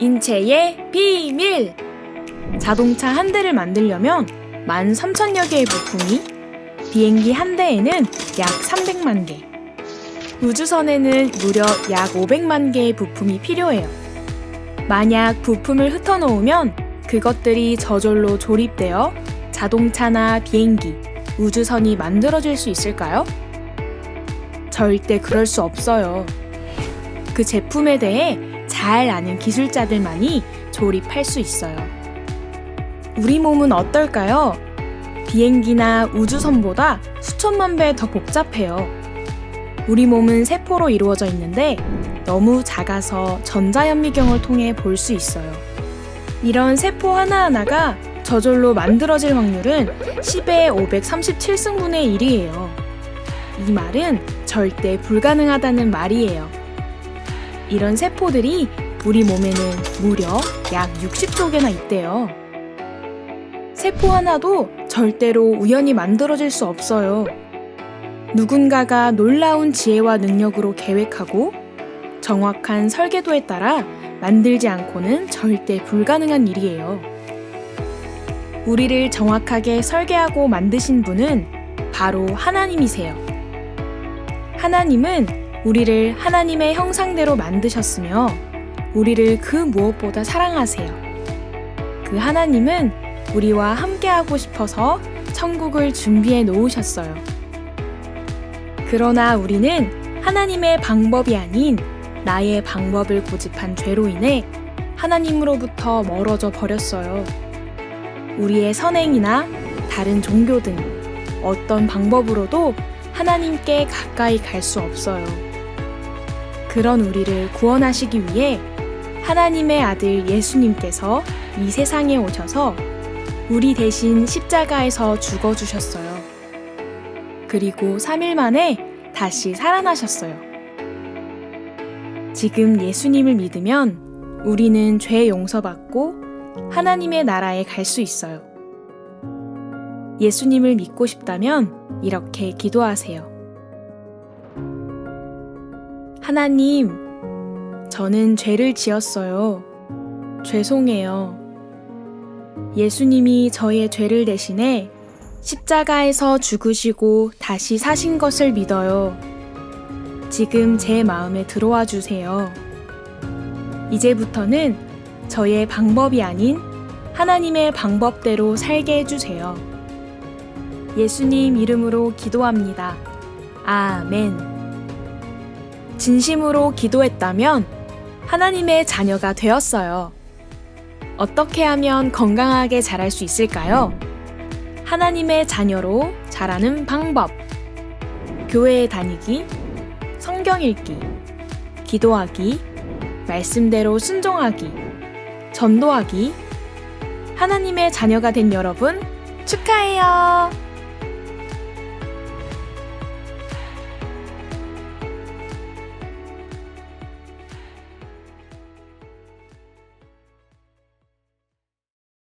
인체의 비밀! 자동차 한 대를 만들려면 13,000여 개의 부품이, 비행기 한 대에는 약 300만 개, 우주선에는 무려 약 500만 개의 부품이 필요해요. 만약 부품을 흩어놓으면 그것들이 저절로 조립되어 자동차나 비행기, 우주선이 만들어질 수 있을까요? 절대 그럴 수 없어요. 그 제품에 대해 잘 아는 기술자들만이 조립할 수 있어요. 우리 몸은 어떨까요? 비행기나 우주선보다 수천만 배 더 복잡해요. 우리 몸은 세포로 이루어져 있는데 너무 작아서 전자현미경을 통해 볼 수 있어요. 이런 세포 하나하나가 저절로 만들어질 확률은 10의 537승분의 1이에요. 이 말은 절대 불가능하다는 말이에요. 이런 세포들이 우리 몸에는 무려 약 60조 개나 있대요. 세포 하나도 절대로 우연히 만들어질 수 없어요. 누군가가 놀라운 지혜와 능력으로 계획하고 정확한 설계도에 따라 만들지 않고는 절대 불가능한 일이에요. 우리를 정확하게 설계하고 만드신 분은 바로 하나님이세요. 하나님은 우리를 하나님의 형상대로 만드셨으며 우리를 그 무엇보다 사랑하세요. 그 하나님은 우리와 함께하고 싶어서 천국을 준비해 놓으셨어요. 그러나 우리는 하나님의 방법이 아닌 나의 방법을 고집한 죄로 인해 하나님으로부터 멀어져 버렸어요. 우리의 선행이나 다른 종교 등 어떤 방법으로도 하나님께 가까이 갈 수 없어요. 그런 우리를 구원하시기 위해 하나님의 아들 예수님께서 이 세상에 오셔서 우리 대신 십자가에서 죽어주셨어요. 그리고 3일 만에 다시 살아나셨어요. 지금 예수님을 믿으면 우리는 죄 용서받고 하나님의 나라에 갈 수 있어요. 예수님을 믿고 싶다면 이렇게 기도하세요. 하나님, 저는 죄를 지었어요. 죄송해요. 예수님이 저의 죄를 대신해 십자가에서 죽으시고 다시 사신 것을 믿어요. 지금 제 마음에 들어와 주세요. 이제부터는 저의 방법이 아닌 하나님의 방법대로 살게 해주세요. 예수님 이름으로 기도합니다. 아멘. 진심으로 기도했다면 하나님의 자녀가 되었어요. 어떻게 하면 건강하게 자랄 수 있을까요? 하나님의 자녀로 자라는 방법. 교회에 다니기, 성경 읽기, 기도하기, 말씀대로 순종하기, 전도하기. 하나님의 자녀가 된 여러분 축하해요.